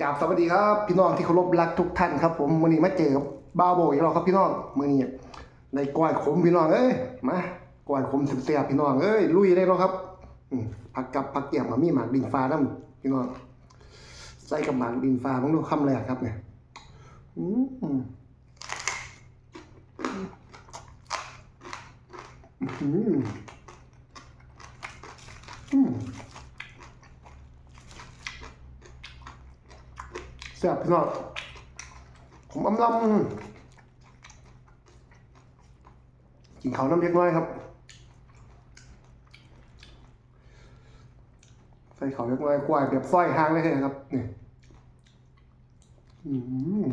กราบสวัสดีครับพี่น้องที่เคารพรักทุกท่านครับ ผมวันนี้มาเจอบบ้าโบอีกแล้วครับพี่น้องมื้อนี้ในก้อยขมพี่น้องเอ้ยมาก้อยขมเสียพี่น้องเอ้ยลุยได้แล้วครับผักกับผักเกี่ยมกับมีหมากดินฟ้าน้ำพี่น้องใส่กับหมากดินฟ้ามึงดูคำแรกครับเนี่ยอืมอืมอืมอืม แซ่บพี่น้องผมอำลำกินเขาวน้ำเล็กน้อยครับ ใส่เขาวเล็กน้อยกวายแบบสร้อยห้างเลยครับนี่อืม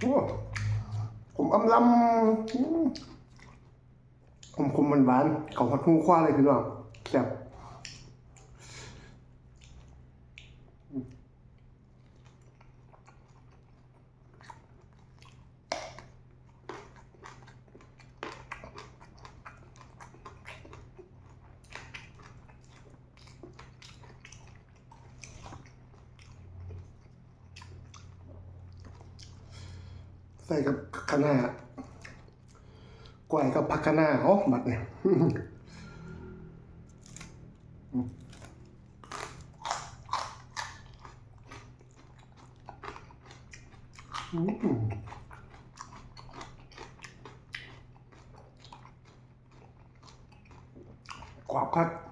โอ้ผม อำลำอืมผมคมมันหวานๆเขาพัดหูคว้าเลยพี่น้องแซ่บ ใส่กับคะน้ากล้วยกับผักคะน้าอ๋อบัดเนี่ยอืมกรอบครับ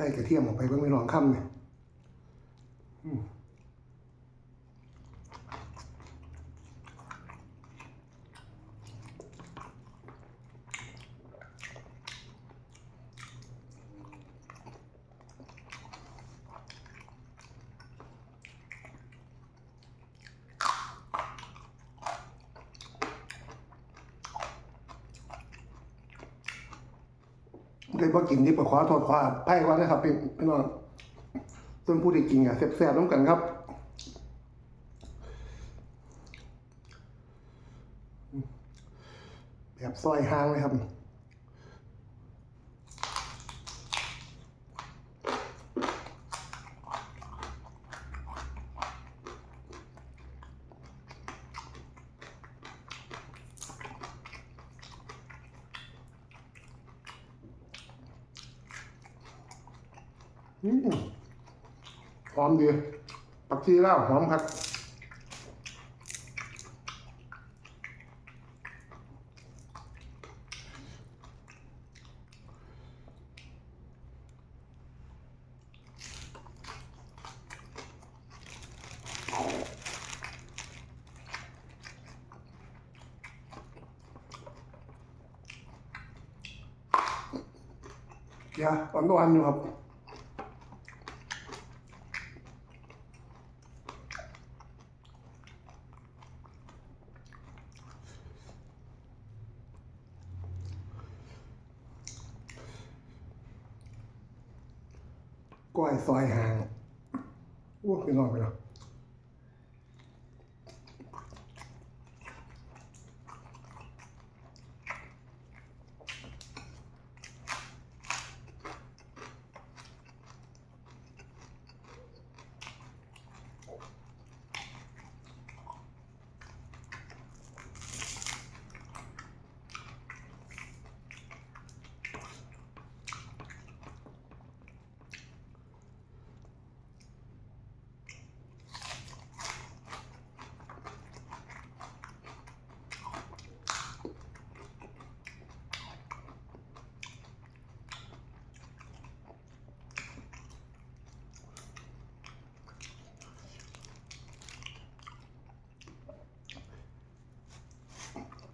ใส่กระเทียมออกไปเพิ่งไม่ลองค่ำเนี่ย เลยพอกินที่ปขอโทษขออภัยก่อนนะครับพี่พี่น้องส่วนผู้ที่กินอะแซ่บๆน้ำกันครับแบบซอยห้างเลยครับ อืมหอมดีปักชีแล้วหอมครับเดี๋ยวอ่อนๆอยู่ครับ ก้อยซอยห่างอ้วกไปนอนไปแล้ว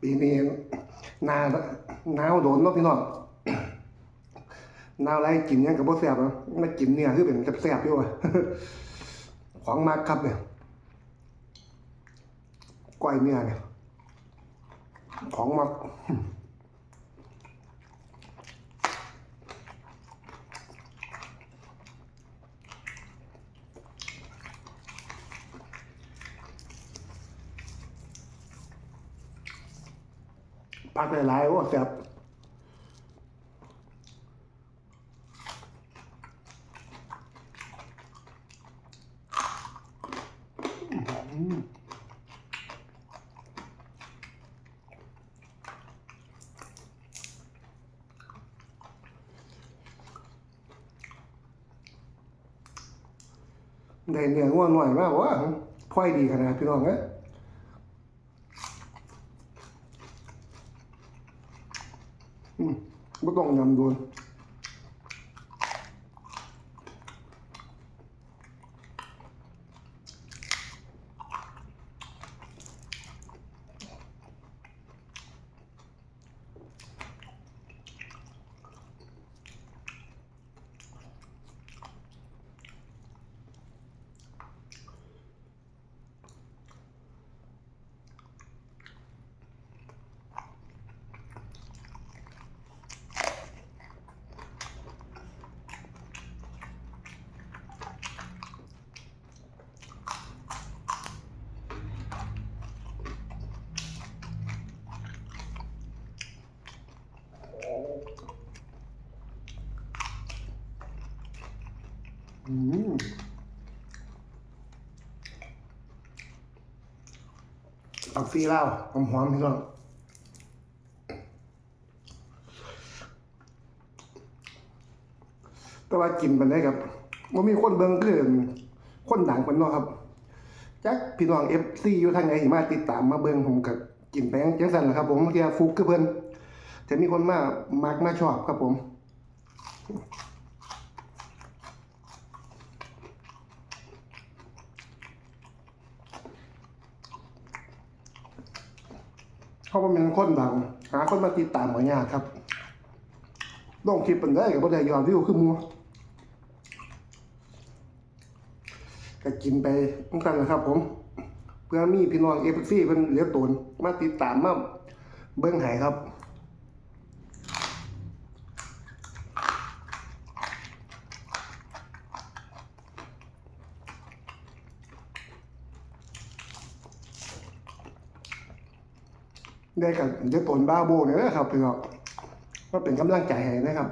ปีนี้หนาหนาวโดนเนาะพี่น้องหนาวไรกินยังกับบ่แสบนะมากินเนี่ยคือเป็นแสบๆอยู่ว่ะของมากครับเนี่ยก้อยเนื้อเนี่ยของมาก พักหลายๆโอ้แซ่บได้เนื้อง่วงหน่อยมากว่าพ่อยดีขนาดพี่น้องเอ้ยอื มไม่ต้อ อืมผักซีลาวหอมพี่น้องแต่ว่ากินมันได้ครับว่ามีคนเบิ่งคือคนดังเป็นเนาะครับจักพี่น้องเอฟซีอยู่ทางไหนมาติดตามมาเบิ่งผมกับกินแป้งจังสันแหละครับ ผมเทียฟุกคือเพิ่นจะมีคนมามักมาชอบครับผม เขาเป็นคนดัง หาคนมาติดตามหมายากครับลงคลิปเป็นได้กับบ่ได้ยอดวิวคือหมูก็กินไปตั้งแต่นะครับ ผม เพื่อมีพี่น้องเอฟซีเป็นเหลือตนมาติดตามมาเบิ้งหายครับ ได้กับเดี๋ยวตนบ้าโบเนี่ยนะครับเพื่องก็เป็นกำลังใจให้นะครับ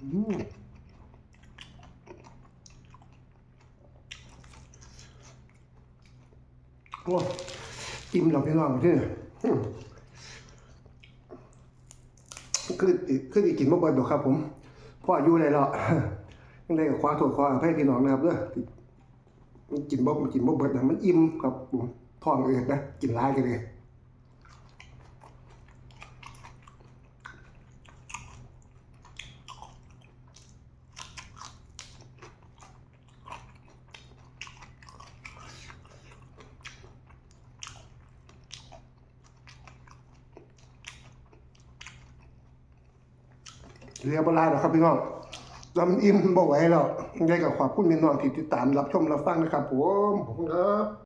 โอ้อิ่มเราพี่น้องที่นี่อืมคือคืออีกกินบ่เบิดดอกครับ ผมพ่ออายุเลยแล้วยังได้กับคว้ามโทษขออภัยพี่น้องนะครับเด้อมันกินบ่มันกินบ่เบิดนะมันอิ่มครับผมท้องอืดนะ กินหลายกันเลย เรียบร้อยแล้วครับพี่น้องลำอิ่มบ่ไว้แล้วได้กับขอบคุณพี่น้องที่ติดตามรับชมรับฟังนะครับผมขอบคุณครับ